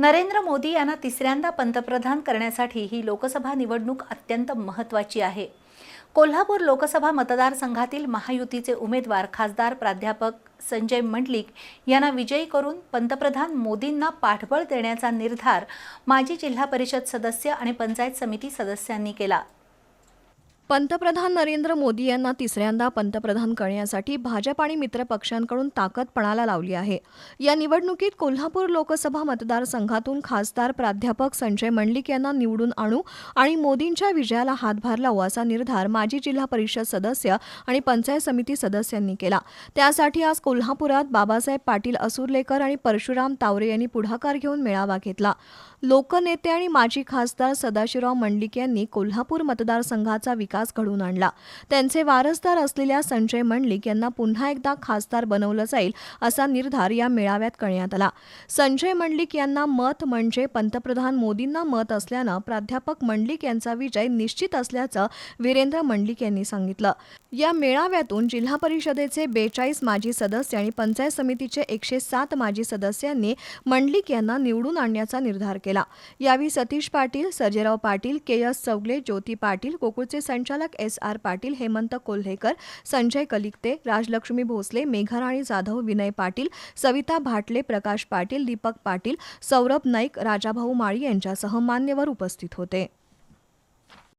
नरेंद्र मोदी यांना तिसऱ्यांदा पंतप्रधान करण्यासाठी ही लोकसभा निवडणूक अत्यंत महत्त्वाची आहे. कोल्हापूर लोकसभा मतदारसंघातील महायुतीचे उमेदवार खासदार प्राध्यापक संजय मंडलिक यांना विजयी करून पंतप्रधान मोदींना पाठबळ देण्याचा निर्धार माजी जिल्हा परिषद सदस्य आणि पंचायत समिती सदस्यांनी केला. पंतप्रधान नरेंद्र मोदी यांना तिसऱ्यांदा पंतप्रधान करण्यासाठी भाजप आणि मित्र पक्षांकडून ताकद पणाला लावली आहे. या निवडणुकीत कोल्हापूर लोकसभा मतदारसंघातून खासदार प्राध्यापक संजय मंडलिक यांना निवडून आणू आणि मोदींच्या विजयाला हातभार लावू असा निर्धार माजी जिल्हा परिषद सदस्य आणि पंचायत समिती सदस्यांनी केला. त्यासाठी आज कोल्हापुरात बाबासाहेब पाटील असुर्लेकर आणि परशुराम तावरे यांनी पुढाकार घेऊन मेळावा घेतला. लोकनेते आणि माजी खासदार सदाशिवराव मंडलिक यांनी कोल्हापूर मतदारसंघाचा विकास घडवून आणला. त्यांचे वारसदार असलेल्या संजय मंडलिक यांना पुन्हा एकदा खासदार बनवलं जाईल असा निर्धार या मेळाव्यात करण्यात आला. संजय मंडलिक यांना मत म्हणजे पंतप्रधान मोदींना मत असल्यानं प्राध्यापक मंडलिक यांचा विजय निश्चित असल्याचं वीरेंद्र मंडलिक यांनी सांगितलं. या मेळाव्यातून जिल्हा परिषदेचे बेचाळीस माजी सदस्य आणि पंचायत समितीचे एकशे सात माजी सदस्यांनी मंडलिक यांना निवडून आणण्याचा निर्धार केला. यावेळी सतीश पाटील सर्जेराव पाटील के एस चौगले ज्योती पाटील गोकुळचे संचालक एस आर पाटील हेमंत कोल्हेकर संजय कलिकते राजलक्ष्मी भोसले मेघाराणी जाधव विनय पाटील सविता भाटले प्रकाश पाटील दीपक पाटील सौरभ नाईक राजाभाऊ माळी यांच्यासह मान्यवर उपस्थित होते.